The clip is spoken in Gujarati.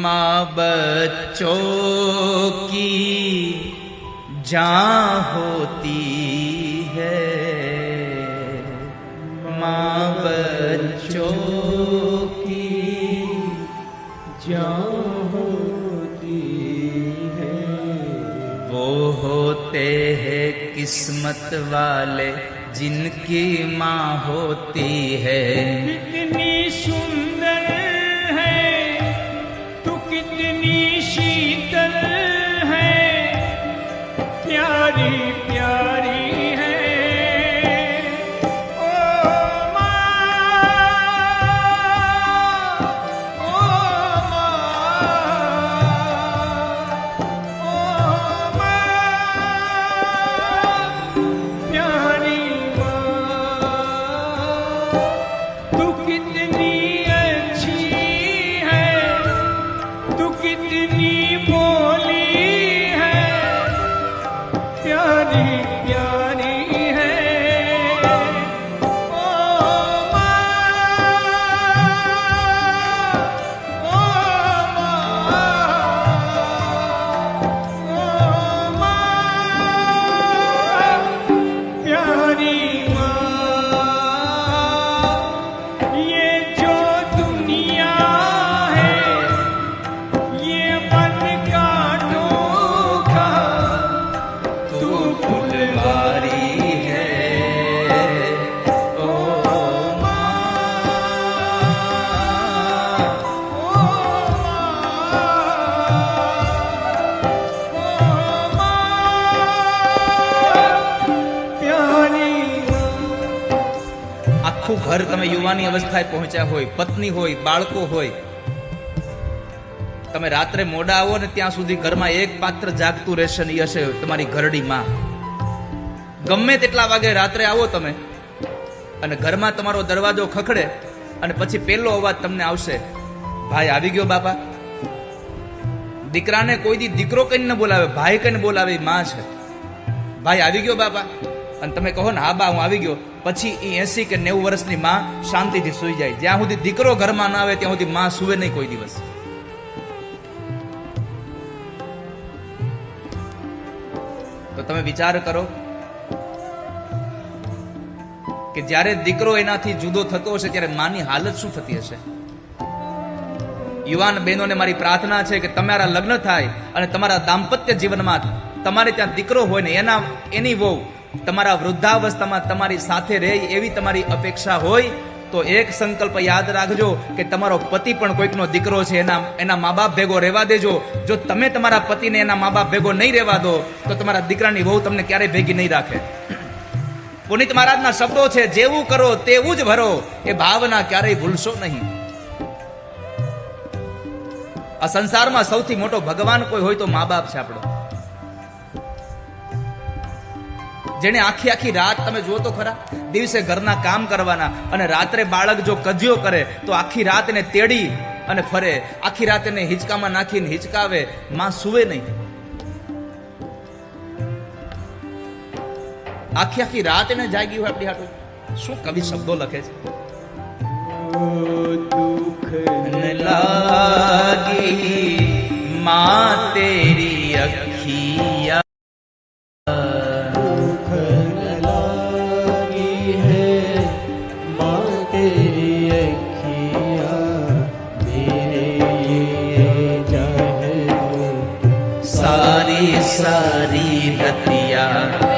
माँ बच्चों की जहाँ होती है। माँ बच्चों की जहाँ होती है। वो होते हैं किस्मत वाले, जिनकी माँ होती है। कितनी सुंदर कितनी अच्छी है तू कितनी भोली है प्यारी प्यारी આખું ઘર તમે યુવાની અવસ્થાએ પહોંચ્યા હોય, પત્ની હોય, બાળકો હોય, તમે રાત્રે મોડા આવો ને ત્યાં સુધી ઘરમાં એક પાત્ર જાગતું રહેશે ને હશે તમારી ઘરડી માં. ગમે તેટલા વાગે રાત્રે આવો તમે, અને ઘરમાં તમારો દરવાજો ખખડે, અને પછી પહેલો અવાજ તમને આવશે, ભાઈ આવી ગયો બાપા. દીકરાને કોઈ દી દીકરો કઈને બોલાવે, ભાઈ કઈને બોલાવે માં છે. ભાઈ આવી ગયો બાપા. અને તમે કહો ને, હા બા, હું આવી ગયો. પછી એ એસી કે નેવું વર્ષની માં શાંતિથી સુઈ જાય. જ્યાં સુધી દીકરો ઘરમાં ના આવે, ત્યાં સુધી માં સુવે નહીં કોઈ દિવસ. તો તમે વિચાર કરો કે જ્યારે દીકરો એનાથી જુદો થતો હશે, ત્યારે માની હાલત શું થતી હશે? યુવાન બહેનોને મારી પ્રાર્થના છે કે તમારા લગ્ન થાય અને તમારા દાંપત્ય જીવનમાં તમારે ત્યાં દીકરો હોય ને, એના એની વહુ તમારા વૃદ્ધાવસ્થામાં તમારી સાથે રહે એવી તમારી અપેક્ષા હોય, તો એક સંકલ્પ યાદ રાખજો કે તમારો પતિ પણ કોઈકનો દીકરો છે, એના એના મા બાપ ભેગો રહેવા દેજો. જો તમે તમારા પતિને એના મા બાપ ભેગો નહીં રહેવા દો, તો તમારા દીકરાની વહુ તમને ક્યારેય ભેગી નહીં રાખે. પુનિત મહારાજના શબ્દો છે, જેવું કરો તેવું જ ભરો. એ ભાવના ક્યારેય ભૂલશો નહીં. આ સંસારમાં સૌથી મોટો ભગવાન કોઈ હોય તો મા બાપ છે આપણો. જેને આખી આખી રાત તમે જુઓ તો ખરા દિવસે ઘરના કામ કરવાના અને રાત્રે બાળક જો કજિયો કરે તો આખી રાત એને તેડી અને ફરે. આખી રાત એને હિંચકામાં નાખીને હિંચકાવે માં સુવે નહીં. આખી આખી રાત એને જાગી હોય આપણી હાટું. શું કવિ શબ્દો લખે છે? दुख સારી રતિયા